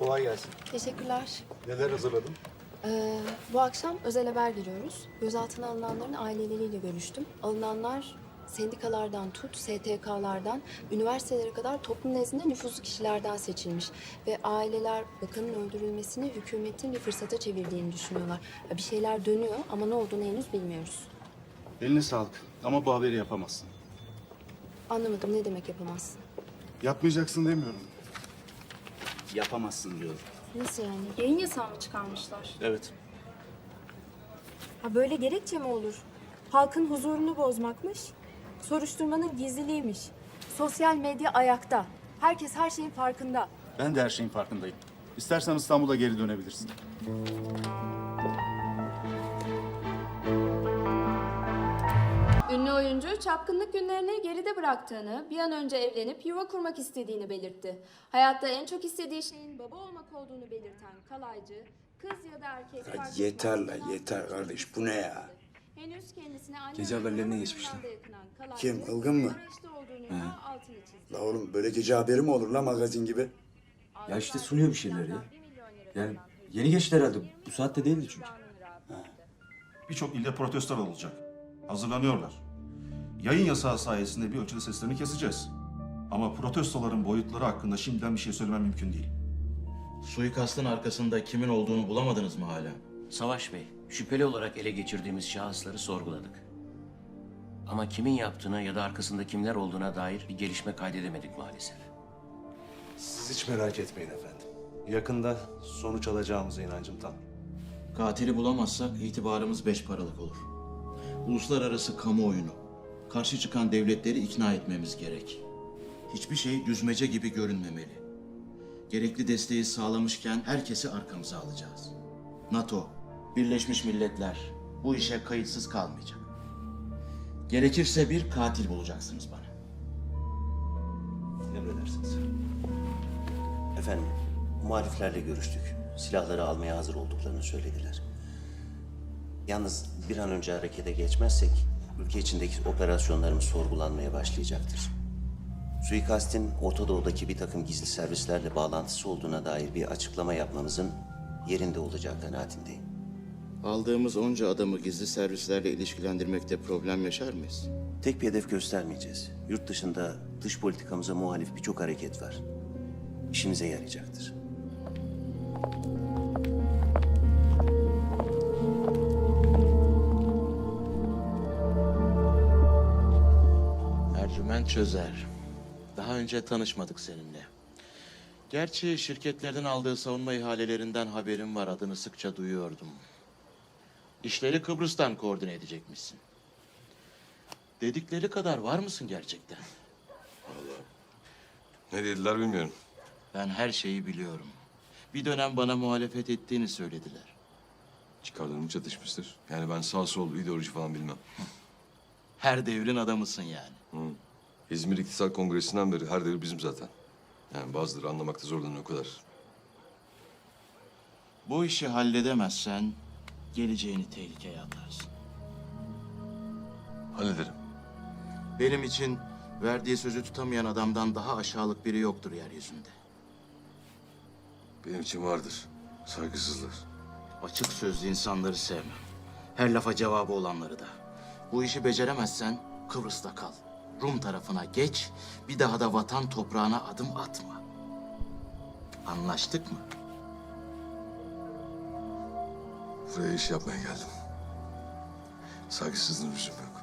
Kolay gelsin. Teşekkürler. Neler hazırladın? Ee, bu akşam özel haber giriyoruz. Gözaltına alınanların aileleriyle görüştüm. Alınanlar sendikalardan tut, STK'lardan, üniversitelere kadar toplum nezdinde nüfuzlu kişilerden seçilmiş. Ve aileler bakanın öldürülmesini hükümetin bir fırsata çevirdiğini düşünüyorlar. Bir şeyler dönüyor ama ne olduğunu henüz bilmiyoruz. Eline sağlık ama bu haberi yapamazsın. Anlamadım ne demek yapamazsın? Yapmayacaksın demiyorum. Yapamazsın diyorum. Nasıl yani? Yayın yasağı mı çıkarmışlar? Evet. Ha böyle gerekçe mi olur? Halkın huzurunu bozmakmış. Soruşturmanın gizliliğiymiş. Sosyal medya ayakta. Herkes her şeyin farkında. Ben de her şeyin farkındayım. İstersen İstanbul'a geri dönebilirsin. Oyuncu çapkınlık günlerini geride bıraktığını, bir an önce evlenip yuva kurmak istediğini belirtti. Hayatta en çok istediği şeyin baba olmak olduğunu belirten kalaycı, kız ya da erkek Ya fark yeter la, yeter kardeş, bu ne ya? Henüz kendisine anne Gece haberlerine geçmişler. Kim, Ilgın mı? La oğlum böyle gece haberi mi olur la magazin gibi? Ya işte sunuyor bir şeyleri ya. Yani yeni geçti herhalde. Bu saatte değildi çünkü. Birçok ilde protestolar olacak. Hazırlanıyorlar. Yayın yasağı sayesinde bir ölçüde seslerini keseceğiz. Ama protestoların boyutları hakkında şimdiden bir şey söylemem mümkün değil. Suikastın arkasında kimin olduğunu bulamadınız mı hala? Savaş Bey, şüpheli olarak ele geçirdiğimiz şahısları sorguladık. Ama kimin yaptığına ya da arkasında kimler olduğuna dair bir gelişme kaydedemedik maalesef. Siz hiç merak etmeyin efendim. Yakında sonuç alacağımıza inancım tam. Katili bulamazsak itibarımız beş paralık olur. Uluslararası kamuoyunu, karşı çıkan devletleri ikna etmemiz gerek. Hiçbir şey düzmece gibi görünmemeli. Gerekli desteği sağlamışken herkesi arkamıza alacağız. NATO, Birleşmiş Milletler bu işe kayıtsız kalmayacak. Gerekirse bir katil bulacaksınız bana. Emredersiniz. Efendim, muhaliflerle görüştük. Silahları almaya hazır olduklarını söylediler. Yalnız bir an önce harekete geçmezsek ülke içindeki operasyonlarımız sorgulanmaya başlayacaktır. Suikastin Orta Doğu'daki bir takım gizli servislerle bağlantısı olduğuna dair bir açıklama yapmamızın yerinde olacağı kanaatindeyim. Aldığımız onca adamı gizli servislerle ilişkilendirmekte problem yaşar mıyız? Tek bir hedef göstermeyeceğiz. Yurt dışında dış politikamıza muhalif birçok hareket var. İşimize yarayacaktır. Çözer. Daha önce tanışmadık seninle. Gerçi şirketlerden aldığı savunma ihalelerinden haberim var. Adını sıkça duyuyordum. İşleri Kıbrıs'tan koordine edecekmişsin. Dedikleri kadar var mısın gerçekten? Ne dediler bilmiyorum. Ben her şeyi biliyorum. Bir dönem bana muhalefet ettiğini söylediler. Çıkarlarım çatışmıştır. Yani ben sağ sol ideoloji falan bilmem. Her devrin adamısın yani. İzmir İktisat Kongresi'nden beri her devir bizim zaten. Yani bazıları anlamakta zorlanıyor o kadar. Bu işi halledemezsen geleceğini tehlikeye atarsın. Hallederim. Benim için verdiği sözü tutamayan adamdan daha aşağılık biri yoktur yeryüzünde. Benim için vardır. Saygısızlar. Açık sözlü insanları sevmem. Her lafa cevabı olanları da. Bu işi beceremezsen Kıbrıs'ta kal. Rum tarafına geç, bir daha da vatan toprağına adım atma. Anlaştık mı? Buraya iş yapmaya geldim. Saygısızlığın lüzum yok.